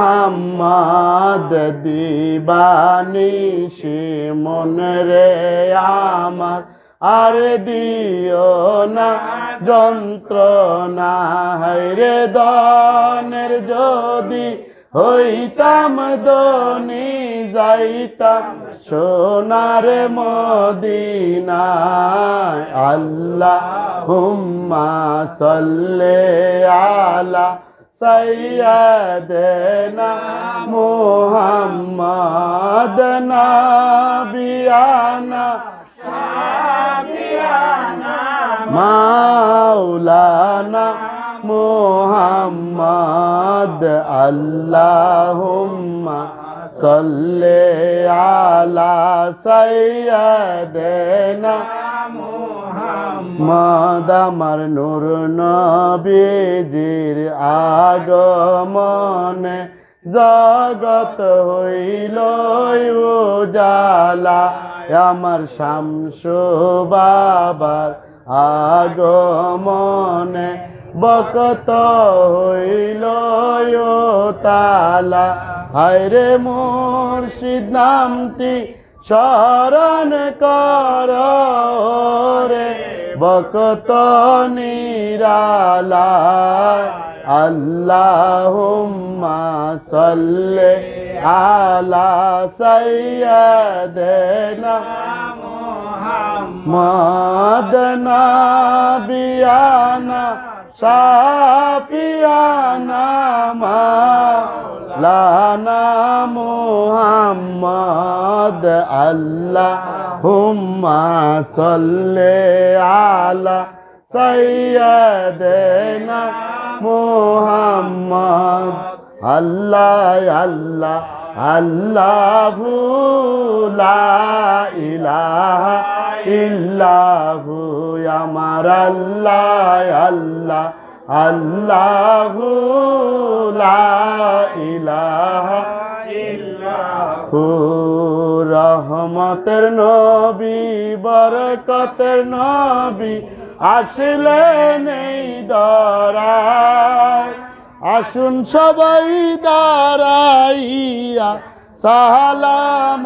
হাম্মাদ দিবানিশি মন রে আমার আর দিও না, যন্ত্রণা হাইরে দনের, যদি হইতাম দনি যাইতাম সোনার মদিনায়। আল্লাহ হুম্মা সল্লে আলা সৈয়দনা মুহাম্মদ নাবিয়ানা মাওলানা মুহাম্মদ আল্লাহুম্মা সাল্লি আলা সাইয়্যিদিনা মাদামার নূর নবীজির আগমনে জগত হইল উজালা। আমার শামসু বাবার আগমনে বকত হইল তালা হায়রে মুর্শিদ নামটি স্মরণ কর রে। বকত নিরালা আল্লাহুম্মা সাল্লি আলা সাইয়্যিদিনা মদনা বিয়ানা সাপিয়ানা লানা মুহাম্মদ আল্লাহ হুম্মা সাল্লি আলা সাইয়্যিদিনা মুহাম্মদ। আল্লাহ আল্লাহ, আল্লাহু লা ইলাহা ইল্লাহু। আমার আল্লাহ আল্লাহ, আল্লাহু লা ইলাহা হু রহমতের নবী বরকতের নবী আসলে এই দরায় আসুন সবাই দাঁড়াইয়া সালাম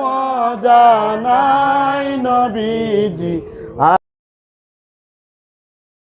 জানাই নবীজি।